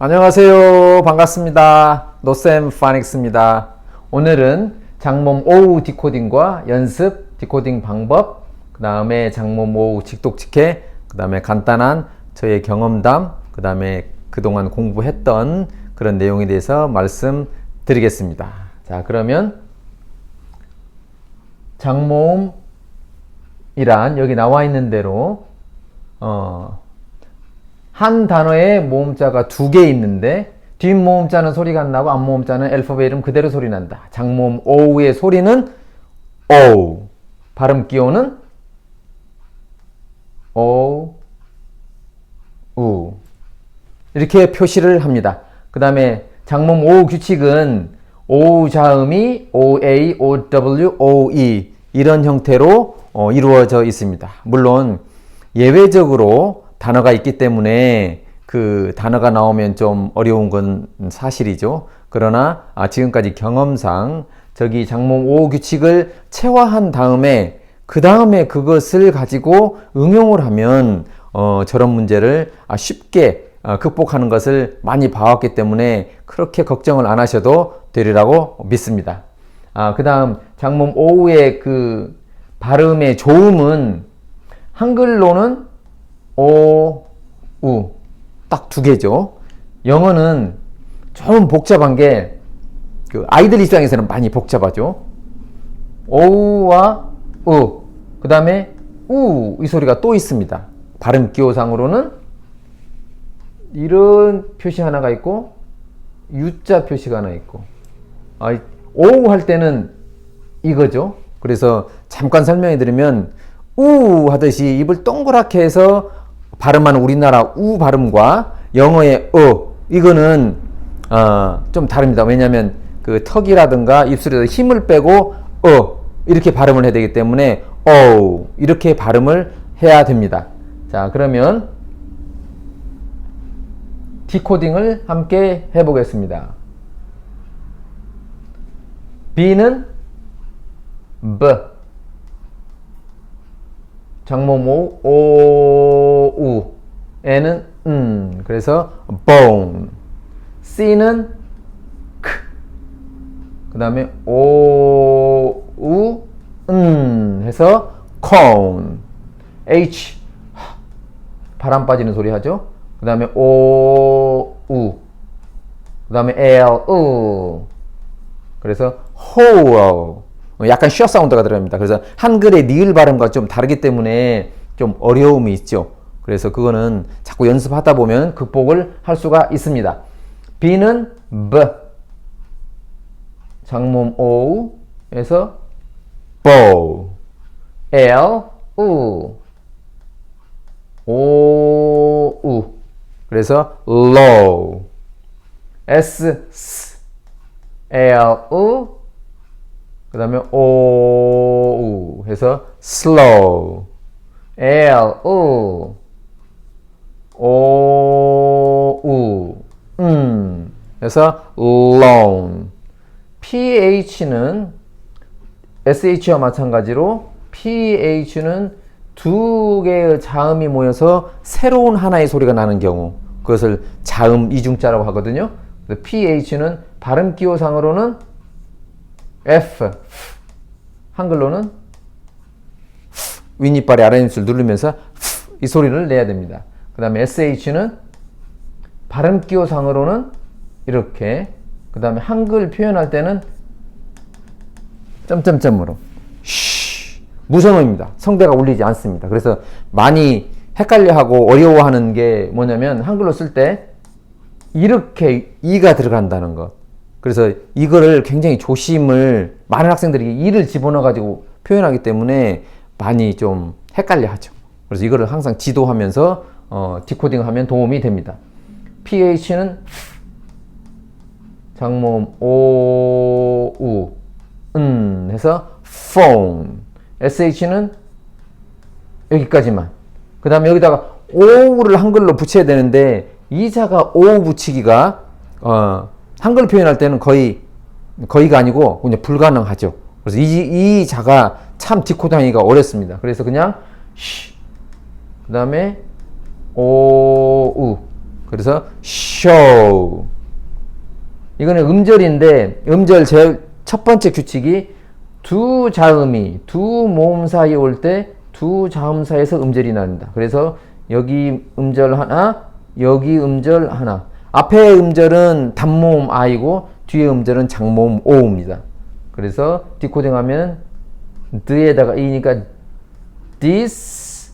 안녕하세요. 반갑습니다. 노쌤 파닉스입니다. 오늘은 장몸 오우 디코딩과 연습 디코딩 방법, 그 다음에 장몸 오우 직독직해, 그 다음에 간단한 저의 경험담, 그 다음에 그동안 공부했던 그런 내용에 대해서 말씀드리겠습니다. 자, 그러면 장모음이란 여기 나와 있는 대로 어, 한 단어에 모음자가 두 개 있는데 뒷모음자는 소리가 안 나고 앞모음자는 알파벳 이름 그대로 소리 난다. 장모음 오우의 소리는 오 발음 기호는 오 우 이렇게 표시를 합니다. 그 다음에 장모음 오우 규칙은 오우 자음이 OA, OW, OE 이런 형태로 어, 이루어져 있습니다. 물론 예외적으로 단어가 있기 때문에 그 단어가 나오면 좀 어려운 건 사실이죠. 그러나 아, 지금까지 경험상 저기 장몸 5 규칙을 체화한 다음에 그 다음에 그것을 가지고 응용을 하면 어, 저런 문제를 아, 쉽게 어, 극복하는 것을 많이 봐왔기 때문에 그렇게 걱정을 안 하셔도 되리라고 믿습니다. 아, 그 다음 장몸 오우의 그 발음의 조음은 한글로는 오, 우. 딱 두 개죠. 영어는 좀 복잡한 게, 그 아이들 입장에서는 많이 복잡하죠. 오우와 우. 그 다음에 우. 이 소리가 또 있습니다. 발음 기호상으로는 이런 표시 하나가 있고, U자 표시가 하나 있고, 아, 오우 할 때는 이거죠. 그래서 잠깐 설명해 드리면, 우 하듯이 입을 동그랗게 해서 발음하는 우리나라 우 발음과 영어의 어 이거는 어, 좀 다릅니다. 왜냐하면 그 턱이라든가 입술에서 힘을 빼고 어 이렇게 발음을 해야 되기 때문에 어 이렇게 발음을 해야 됩니다. 자 그러면 디코딩을 함께 해보겠습니다. B는 B 장모모 오, 우. N은 음. 그래서 bone. C는 크. 그다음에 오, 우, 음. 해서 cone. H. 바람 빠지는 소리 하죠. 그다음에 오, 우. 그다음에 L, 우. 그래서 whole. 약간 쉬어 사운드가 들어갑니다. 그래서 한글의 니을 발음과 좀 다르기 때문에 좀 어려움이 있죠. 그래서 그거는 자꾸 연습하다 보면 극복을 할 수가 있습니다. B는 B. 장몸 O에서 bow. L, U. O, U. 그래서 low. S, S. L, U. 그 다음에 O, U 해서 slow. L, U. 음. 해서 long. PH는 SH와 마찬가지로 PH는 두 개의 자음이 모여서 새로운 하나의 소리가 나는 경우 그것을 자음 이중자라고 하거든요. PH는 발음 기호상으로는 F 한글로는 윗니빨의 아랫입술 누르면서 이 소리를 내야 됩니다. 그 다음에 SH는 발음 기호상으로는 이렇게 그 다음에 한글 표현할 때는 점점점으로 쉬 무성어입니다. 성대가 울리지 않습니다. 그래서 많이 헷갈려하고 어려워하는 게 뭐냐면 한글로 쓸 때 이렇게 이가 들어간다는 것. 그래서 이거를 굉장히 조심을 많은 학생들이 이를 집어넣어 가지고 표현하기 때문에 많이 좀 헷갈려 하죠. 그래서 이거를 항상 지도하면서 어, 디코딩 하면 도움이 됩니다. pH는 장모음 오, 우, 은 해서 phone. sh는 여기까지만. 그 다음에 여기다가 오우를 한글로 붙여야 되는데 이자가 오우 붙이기가 어, 한글 표현할 때는 거의 거의가 아니고 그냥 불가능하죠. 그래서 이, 이 자가 참 디코딩하기가 어렵습니다. 그래서 그냥 쉬, 그 다음에 오, 우, 그래서 show. 이거는 음절인데 음절 제일 첫 번째 규칙이 두 자음이 두 모음 사이에 올 때 두 자음 사이에서 음절이 나온다. 그래서 여기 음절 하나, 여기 음절 하나. 앞에 음절은 단모음 아이고 뒤에 음절은 장모음 오입니다. 그래서 디코딩하면 드에다가 이니까 this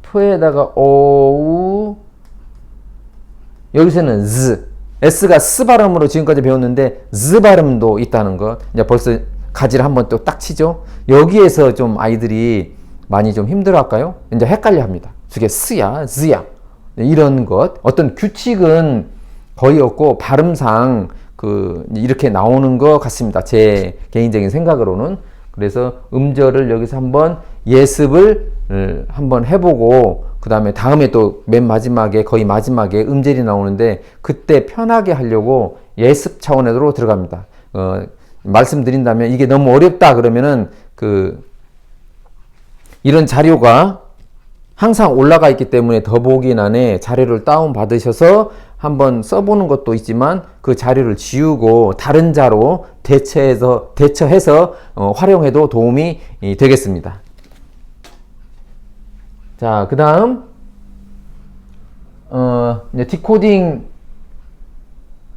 프에다가 오우 여기서는 z s가 s 발음으로 지금까지 배웠는데 z 발음도 있다는 거 이제 벌써 가지를 한번 또 딱 치죠. 여기에서 좀 아이들이 많이 좀 힘들어 할까요? 이제 헷갈려 합니다. 저게 s야 z야. 이런 것. 어떤 규칙은 거의 없고 발음상 그 이렇게 나오는 것 같습니다. 제 개인적인 생각으로는. 그래서 음절을 여기서 한번 예습을 어, 한번 해보고 그 다음에 다음에 또 맨 마지막에 거의 마지막에 음절이 나오는데 그때 편하게 하려고 예습 차원으로 들어갑니다. 어, 말씀드린다면 이게 너무 어렵다 그러면은 그 이런 자료가 항상 올라가 있기 때문에 더보기란에 자료를 다운 받으셔서 한번 써보는 것도 있지만 그 자료를 지우고 다른 자로 대체해서 대처해서 어, 활용해도 도움이 이, 되겠습니다. 자, 그 다음, 어, 이제 디코딩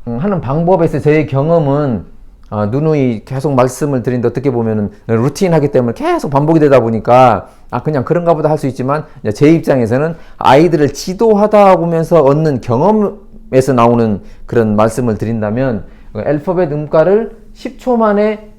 음, 하는 방법에서 저의 경험은 아, 누누이 계속 말씀을 드린데 어떻게 보면은 루틴 하기 때문에 계속 반복이 되다 보니까 아 그냥 그런가 보다 할 수 있지만 제 입장에서는 아이들을 지도하다 보면서 얻는 경험에서 나오는 그런 말씀을 드린다면 그 알파벳 음가를 10초 만에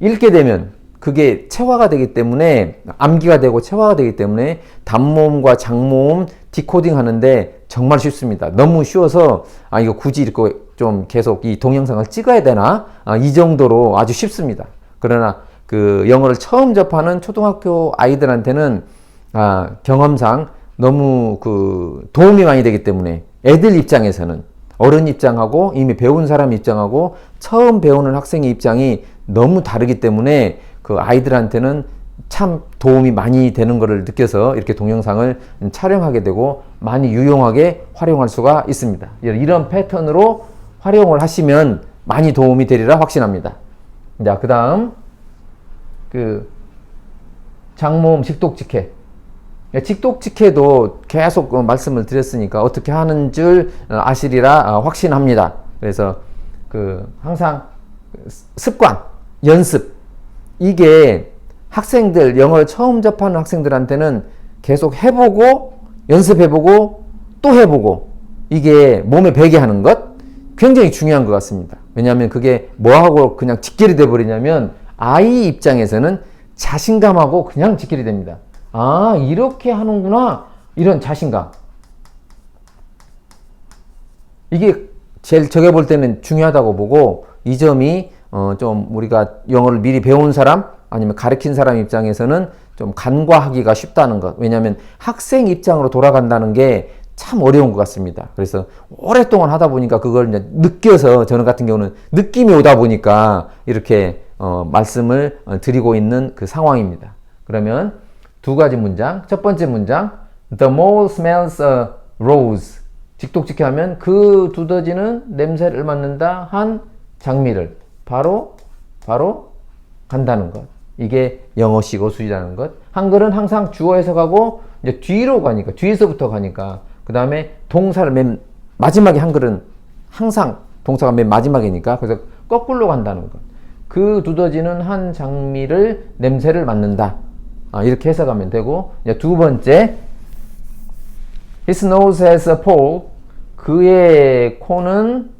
읽게 되면 그게 체화가 되기 때문에 암기가 되고 체화가 되기 때문에 단모음과 장모음 디코딩 하는데 정말 쉽습니다. 너무 쉬워서 아 이거 굳이 이렇게 좀 계속 이 동영상을 찍어야 되나 아, 이 정도로 아주 쉽습니다. 그러나 그 영어를 처음 접하는 초등학교 아이들한테는 아, 경험상 너무 그 도움이 많이 되기 때문에 애들 입장에서는 어른 입장하고 이미 배운 사람 입장하고 처음 배우는 학생의 입장이 너무 다르기 때문에 그 아이들한테는 참 도움이 많이 되는 것을 느껴서 이렇게 동영상을 촬영하게 되고 많이 유용하게 활용할 수가 있습니다. 이런 패턴으로 활용을 하시면 많이 도움이 되리라 확신합니다. 자, 그 다음, 그, 장모음 직독직해. 직독직해도 계속 그 말씀을 드렸으니까 어떻게 하는 줄 아시리라 확신합니다. 그래서 그 항상 습관, 연습, 이게 학생들, 영어를 처음 접하는 학생들한테는 계속 해보고, 연습해보고, 또 해보고, 이게 몸에 배게 하는 것, 굉장히 중요한 것 같습니다. 왜냐하면 그게 뭐하고 그냥 직결이 돼버리냐면, 아이 입장에서는 자신감하고 그냥 직결이 됩니다. 아, 이렇게 하는구나. 이런 자신감. 이게 제일 저게 볼 때는 중요하다고 보고, 이 점이 어, 좀 우리가 영어를 미리 배운 사람 아니면 가르친 사람 입장에서는 좀 간과하기가 쉽다는 것. 왜냐하면 학생 입장으로 돌아간다는 게 참 어려운 것 같습니다. 그래서 오랫동안 하다 보니까 그걸 이제 느껴서 저는 같은 경우는 느낌이 오다 보니까 이렇게 어, 말씀을 어, 드리고 있는 그 상황입니다. 그러면 두 가지 문장. 첫 번째 문장. The mole smells a rose. 직독직해 하면 그 두더지는 냄새를 맡는다 한 장미를. 바로 바로 간다는 것. 이게 영어식 어수이라는 것. 한글은 항상 주어 해석하고 이제 뒤로 가니까 뒤에서부터 가니까 그 다음에 동사를 맨 마지막에 한글은 항상 동사가 맨 마지막이니까 그래서 거꾸로 간다는 것. 그 두더지는 한 장미를 냄새를 맡는다. 아, 이렇게 해석하면 되고 이제 두 번째 His nose has a pole. 그의 코는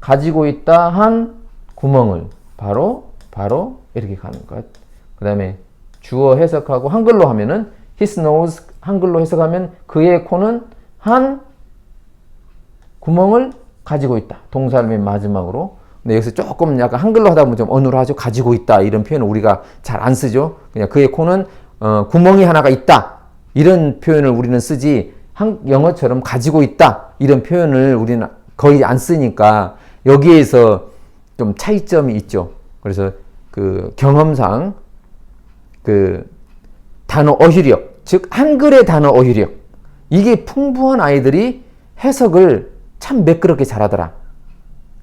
가지고 있다 한 구멍을 바로 바로 이렇게 가는 것. 그 다음에 주어 해석하고 한글로 하면은 his nose 한글로 해석하면 그의 코는 한 구멍을 가지고 있다. 동사를 맨 마지막으로. 근데 여기서 조금 약간 한글로 하다 보면 좀 어눌 하죠. 가지고 있다. 이런 표현을 우리가 잘 안 쓰죠. 그냥 그의 코는 어, 구멍이 하나가 있다. 이런 표현을 우리는 쓰지 한, 영어처럼 가지고 있다. 이런 표현을 우리는 거의 안 쓰니까 여기에서 좀 차이점이 있죠. 그래서 그 경험상 그 단어 어휘력, 즉 한글의 단어 어휘력 이게 풍부한 아이들이 해석을 참 매끄럽게 잘하더라.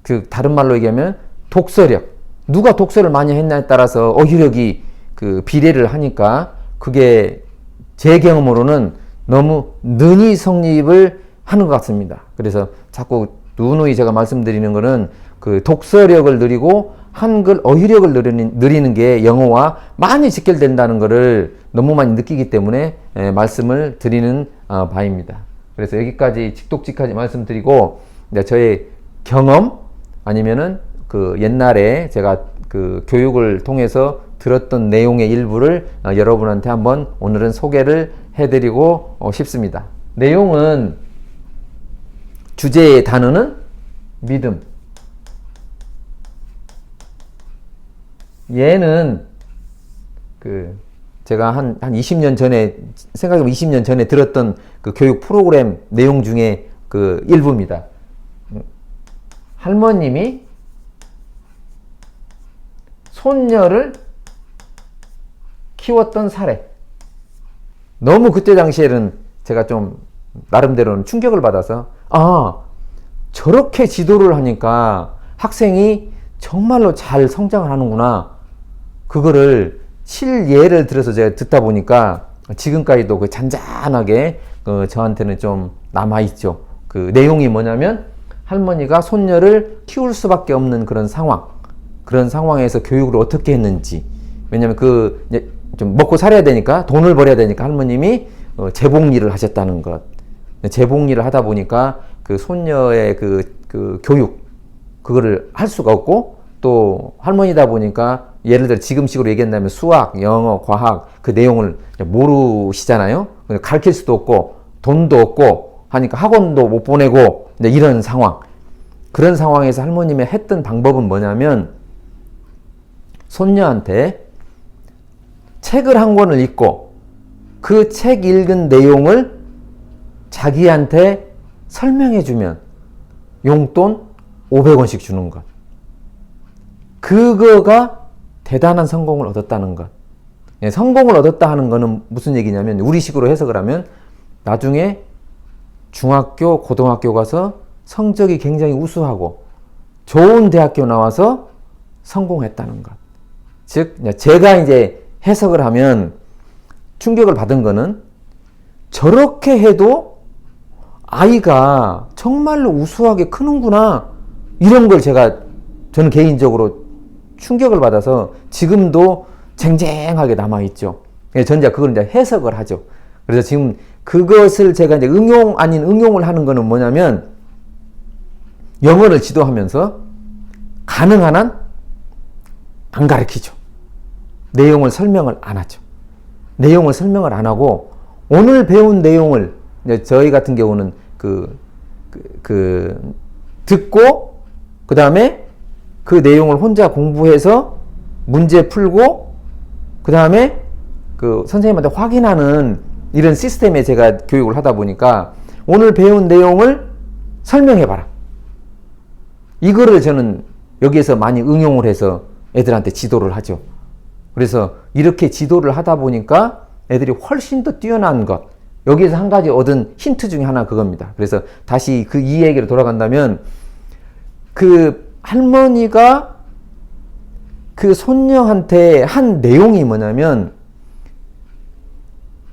그 다른 말로 얘기하면 독서력. 누가 독서를 많이 했냐에 따라서 어휘력이 그 비례를 하니까 그게 제 경험으로는 너무 능히 성립을 하는 것 같습니다. 그래서 자꾸 누누이 제가 말씀드리는 거는 그 독서력을 느리고 한글 어휘력을 느리는, 느리는 게 영어와 많이 직결된다는 것을 너무 많이 느끼기 때문에 예, 말씀을 드리는 어, 바입니다. 그래서 여기까지 직독직하게 말씀드리고 이제 저의 경험 아니면은 그 옛날에 제가 그 교육을 통해서 들었던 내용의 일부를 어, 여러분한테 한번 오늘은 소개를 해드리고 어, 싶습니다. 내용은 주제의 단어는 믿음. 얘는 그 제가 한, 한 20년 전에 생각해보면 20년 전에 들었던 그 교육 프로그램 내용 중에 그 일부입니다. 할머님이 손녀를 키웠던 사례. 너무 그때 당시에는 제가 좀 나름대로는 충격을 받아서 아 저렇게 지도를 하니까 학생이 정말로 잘 성장을 하는구나. 그거를 실예를 들어서 제가 듣다 보니까 지금까지도 그 잔잔하게 그 저한테는 좀 남아있죠. 그 내용이 뭐냐면 할머니가 손녀를 키울 수밖에 없는 그런 상황. 그런 상황에서 교육을 어떻게 했는지. 왜냐면 그, 좀 먹고 살아야 되니까 돈을 벌어야 되니까 할머님이 어, 재봉 일을 하셨다는 것. 재봉 일을 하다 보니까 그 손녀의 그, 그 교육, 그거를 할 수가 없고 또 할머니다 보니까 예를 들어 지금식으로 얘기한다면 수학, 영어, 과학 그 내용을 모르시잖아요. 가르칠 수도 없고 돈도 없고 하니까 학원도 못 보내고 이런 상황. 그런 상황에서 할머님이 했던 방법은 뭐냐면 손녀한테 책을 한 권을 읽고 그 책 읽은 내용을 자기한테 설명해 주면 용돈 500원씩 주는 것. 그거가 대단한 성공을 얻었다는 것. 예, 성공을 얻었다 하는 것은 무슨 얘기냐면 우리식으로 해석을 하면 나중에 중학교, 고등학교 가서 성적이 굉장히 우수하고 좋은 대학교 나와서 성공했다는 것. 즉, 제가 이제 해석을 하면 충격을 받은 거는 저렇게 해도 아이가 정말로 우수하게 크는구나. 이런 걸 제가 저는 개인적으로 충격을 받아서 지금도 쟁쟁하게 남아있죠. 예, 전 이제 그걸 이제 해석을 하죠. 그래서 지금 그것을 제가 이제 응용 아닌 응용을 하는 거는 뭐냐면 영어를 지도하면서 가능한 한 안 가르치죠. 내용을 설명을 안 하죠. 내용을 설명을 안 하고 오늘 배운 내용을 저희 같은 경우는 그, 그, 그 듣고 그 다음에 그 내용을 혼자 공부해서 문제 풀고 그 다음에 그 선생님한테 확인하는 이런 시스템에 제가 교육을 하다 보니까 오늘 배운 내용을 설명해 봐라. 이거를 저는 여기에서 많이 응용을 해서 애들한테 지도를 하죠. 그래서 이렇게 지도를 하다 보니까 애들이 훨씬 더 뛰어난 것. 여기에서 한 가지 얻은 힌트 중에 하나 그겁니다. 그래서 다시 그 이 얘기로 돌아간다면 그 할머니가 그 손녀한테 한 내용이 뭐냐면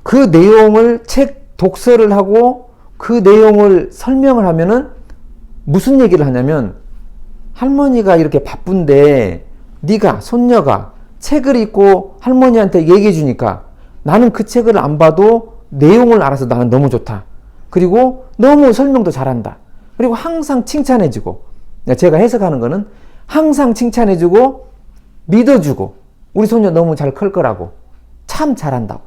그 내용을 책 독서를 하고 그 내용을 설명을 하면은 무슨 얘기를 하냐면 할머니가 이렇게 바쁜데 네가 손녀가 책을 읽고 할머니한테 얘기해 주니까 나는 그 책을 안 봐도 내용을 알아서 나는 너무 좋다. 그리고 너무 설명도 잘한다. 그리고 항상 칭찬해주고 제가 해석하는 거는 항상 칭찬해주고 믿어주고 우리 손녀 너무 잘 클 거라고 참 잘한다고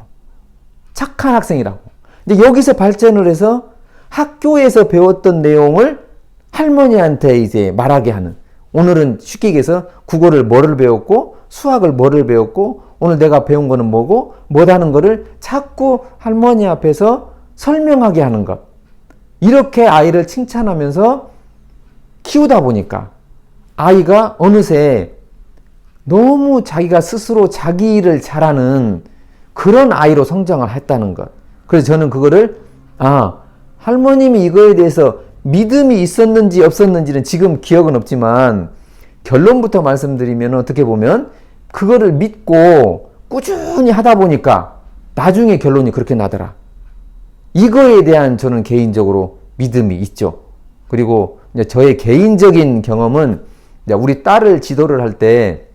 착한 학생이라고. 근데 여기서 발전을 해서 학교에서 배웠던 내용을 할머니한테 이제 말하게 하는 오늘은 쉽게 얘기해서 국어를 뭐를 배웠고 수학을 뭐를 배웠고 오늘 내가 배운 거는 뭐고 뭐라는 거를 자꾸 할머니 앞에서 설명하게 하는 것. 이렇게 아이를 칭찬하면서 키우다 보니까 아이가 어느새 너무 자기가 스스로 자기 일을 잘하는 그런 아이로 성장을 했다는 것. 그래서 저는 그거를 아, 할머님이 이거에 대해서 믿음이 있었는지 없었는지는 지금 기억은 없지만 결론부터 말씀드리면 어떻게 보면 그거를 믿고 꾸준히 하다 보니까 나중에 결론이 그렇게 나더라. 이거에 대한 저는 개인적으로 믿음이 있죠. 그리고 이제 저의 개인적인 경험은 이제 우리 딸을 지도를 할 때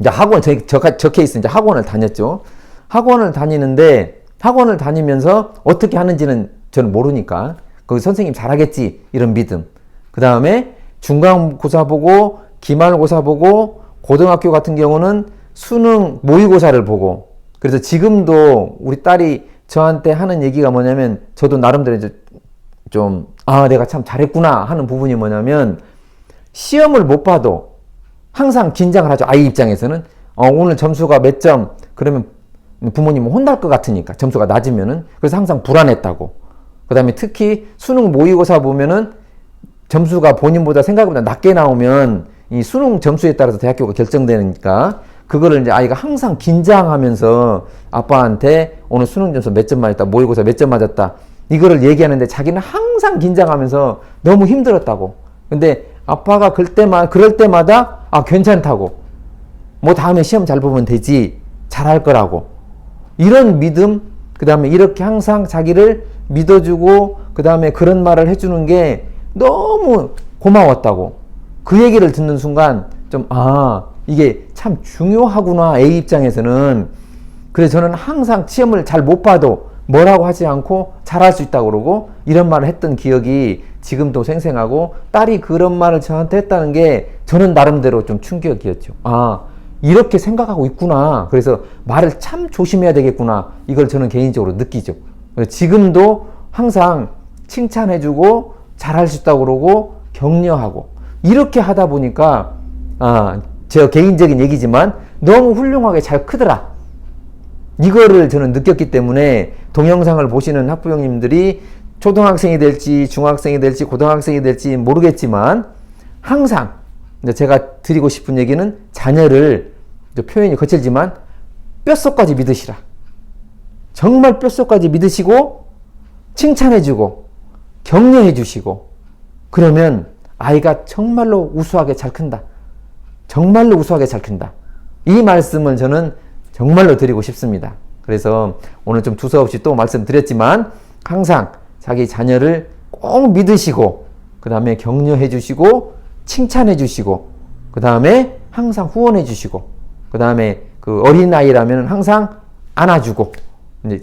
이제 학원 저, 저, 저 케이스 이제 학원을 다녔죠. 학원을 다니는데 학원을 다니면서 어떻게 하는지는 저는 모르니까 그 선생님 잘하겠지 이런 믿음. 그 다음에 중간고사 보고 기말고사 보고 고등학교 같은 경우는 수능 모의고사를 보고 그래서 지금도 우리 딸이 저한테 하는 얘기가 뭐냐면 저도 나름대로 이제 좀, 아, 내가 참 잘했구나 하는 부분이 뭐냐면 시험을 못 봐도 항상 긴장을 하죠. 아이 입장에서는. 어, 오늘 점수가 몇 점, 그러면 부모님은 혼날 것 같으니까 점수가 낮으면은. 그래서 항상 불안했다고. 그 다음에 특히 수능 모의고사 보면은 점수가 본인보다 생각보다 낮게 나오면 이 수능 점수에 따라서 대학교가 결정되니까 그거를 이제 아이가 항상 긴장하면서 아빠한테 오늘 수능 점수 몇 점 맞았다, 모의고사 몇 점 맞았다, 이거를 얘기하는데 자기는 항상 긴장하면서 너무 힘들었다고. 근데 아빠가 그럴 때마, 그럴 때마다 아, 괜찮다고. 뭐 다음에 시험 잘 보면 되지. 잘할 거라고. 이런 믿음, 그 다음에 이렇게 항상 자기를 믿어주고, 그 다음에 그런 말을 해 주는 게 너무 고마웠다고. 그 얘기를 듣는 순간 좀, 아, 이게 참 중요하구나. A 입장에서는. 그래서 저는 항상 시험을 잘 못 봐도 뭐라고 하지 않고 잘할 수 있다고 그러고 이런 말을 했던 기억이 지금도 생생하고 딸이 그런 말을 저한테 했다는 게 저는 나름대로 좀 충격이었죠. 아, 이렇게 생각하고 있구나. 그래서 말을 참 조심해야 되겠구나. 이걸 저는 개인적으로 느끼죠. 지금도 항상 칭찬해주고 잘할 수 있다고 그러고 격려하고 이렇게 하다 보니까 아, 제 개인적인 얘기지만 너무 훌륭하게 잘 크더라. 이거를 저는 느꼈기 때문에 동영상을 보시는 학부형님들이 초등학생이 될지 중학생이 될지 고등학생이 될지 모르겠지만 항상 제가 드리고 싶은 얘기는 자녀를 표현이 거칠지만 뼛속까지 믿으시라. 정말 뼛속까지 믿으시고 칭찬해주고 격려해주시고 그러면 아이가 정말로 우수하게 잘 큰다. 정말로 우수하게 잘 큰다. 이 말씀을 저는 정말로 드리고 싶습니다. 그래서 오늘 좀 두서없이 또 말씀드렸지만 항상 자기 자녀를 꼭 믿으시고 그 다음에 격려해 주시고 칭찬해 주시고 그 다음에 항상 후원해 주시고 그 다음에 그 어린 아이라면 항상 안아주고 이제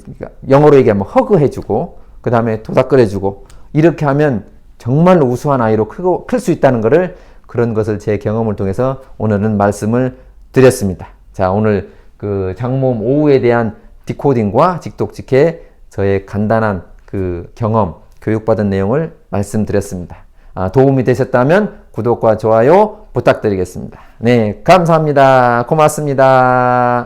영어로 얘기하면 허그해 주고 그 다음에 도닥거려 주고 이렇게 하면 정말로 우수한 아이로 크고 클 수 있다는 것을 그런 것을 제 경험을 통해서 오늘은 말씀을 드렸습니다. 자 오늘 그 장모음 오후에 대한 디코딩과 직독직해 저의 간단한 그 경험, 교육받은 내용을 말씀드렸습니다. 아, 도움이 되셨다면 구독과 좋아요 부탁드리겠습니다. 네, 감사합니다. 고맙습니다.